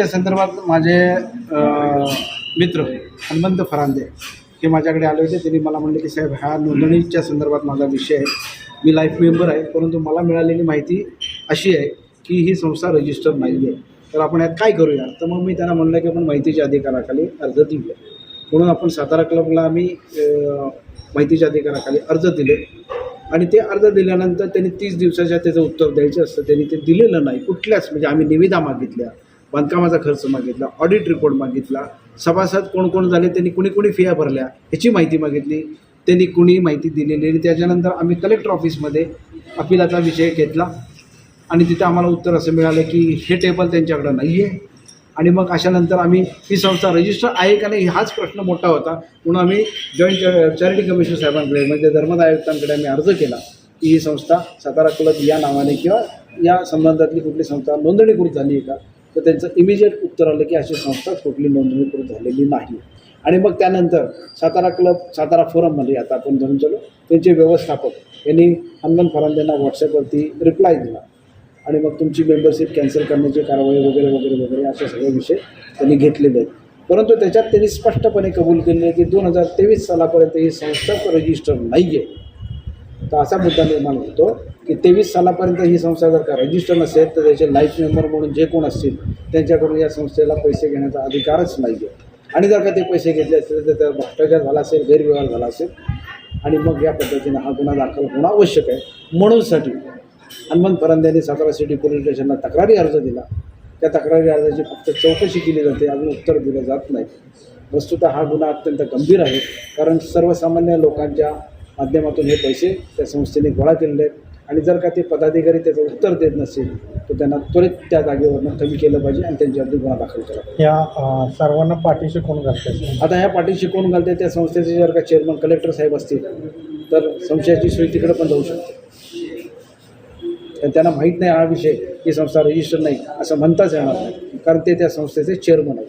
नोंदणीच्या संदर्भात माझे मित्र हनुमंत फरांदे हे माझ्याकडे आले होते. त्यांनी मला म्हणले की साहेब ह्या नोंदणीच्या संदर्भात माझा विषय आहे. मी लाईफ मेंबर आहे परंतु मला मिळालेली माहिती अशी आहे की ही संस्था रजिस्टर नाही आहे तर आपण यात काय करूया? तर मग मी त्यांना म्हणलं की आपण माहितीच्या अधिकाराखाली अर्ज देऊया म्हणून आपण सातारा क्लबला आम्ही माहितीच्या अधिकाराखाली अर्ज दिले. आणि ते अर्ज दिल्यानंतर त्यांनी तीस दिवसाच्या त्याचं उत्तर द्यायचं असतं. त्यांनी ते दिलेलं नाही. कुठल्याच म्हणजे आम्ही निविदा मागितल्या. बांधकामाचा खर्च मागितला ऑडिट रिपोर्ट मागितला सभासद कोण कोण झाले त्यांनी कुणी कुणी फिया भरल्या ह्याची माहिती मागितली. त्यांनी कुणी माहिती दिलेली आणि त्याच्यानंतर आम्ही कलेक्टर ऑफिसमध्ये अपिलाचा विषय घेतला. आणि तिथं आम्हाला उत्तर असं मिळालं की हे टेबल त्यांच्याकडं नाही आहे आणि मग अशानंतर आम्ही ही संस्था रजिस्टर आहे का नाही हाच प्रश्न मोठा होता. म्हणून आम्ही जॉईंट चॅरिटी कमिशन साहेबांकडे म्हणजे धर्मदाय आयुक्तांकडे आम्ही अर्ज केला की ही संस्था सातारा क्लब या नावाने किंवा या संबंधातली कुठली संस्था नोंदणीकृत झाली आहे का? तर त्यांचं इमिजिएट उत्तर आलं की अशी संस्था कुठली नोंदणीकृत झालेली नाही. आणि मग त्यानंतर सातारा क्लब सातारा फोरममध्ये आता आपण धरून चालू. त्यांचे व्यवस्थापक यांनी हनुमान फरांदेंना व्हॉट्सअपवरती रिप्लाय दिला. आणि मग तुमची मेंबरशिप कॅन्सल करण्याची कारवाई वगैरे वगैरे वगैरे असे सगळे विषय त्यांनी घेतलेले आहेत. परंतु त्याच्यात त्यांनी स्पष्टपणे कबूल केले आहे की दोन हजार तेवीस सालापर्यंत ही संस्थाच रजिस्टर नाही आहे तर असा मुद्दा निर्माण होतो. की तेवीस सालापर्यंत ही संस्था जर का रजिस्टर नसेल तर त्याचे लाईफ मेंबर म्हणून जे कोण असतील त्यांच्याकडून या संस्थेला पैसे घेण्याचा अधिकारच नाही आहे आणि जर का ते पैसे घेतले असतील तर त्याचा भ्रष्टाचार झाला असेल गैरव्यवहार झाला असेल आणि मग या पद्धतीने हा गुन्हा दाखल होणं आवश्यक आहे. म्हणूनसाठी हनुमंत परंदे यांनी सातारा सिटी पोलीस स्टेशनला तक्रारी अर्ज दिला. त्या तक्रारी अर्जाची फक्त चौकशी केली जाते अजून उत्तर दिलं जात नाही. वस्तुतः हा गुन्हा अत्यंत गंभीर आहे कारण सर्वसामान्य लोकांच्या माध्यमातून हे पैसे त्या संस्थेने गोळा केलेले आहेत. आणि जर का ते पदाधिकारी त्याचं उत्तर देत नसेल तर त्यांना त्वरित त्या जागेवरनं कमी केलं पाहिजे आणि त्यांच्यावरती गुन्हा दाखल केला पाहिजे या अ, सर्वांना पाठीशी कोण घालते आता ह्या पाठी शिकवून घालते त्या संस्थेचे जर का चेअरमन कलेक्टर साहेब असतील तर संशयाची सोय तिकडे पण जाऊ शकते. तर त्यांना माहीत नाही हा विषय की संस्था रजिस्टर नाही असं म्हणताच येणार नाही कारण ते त्या संस्थेचे चेअरमन आहेत.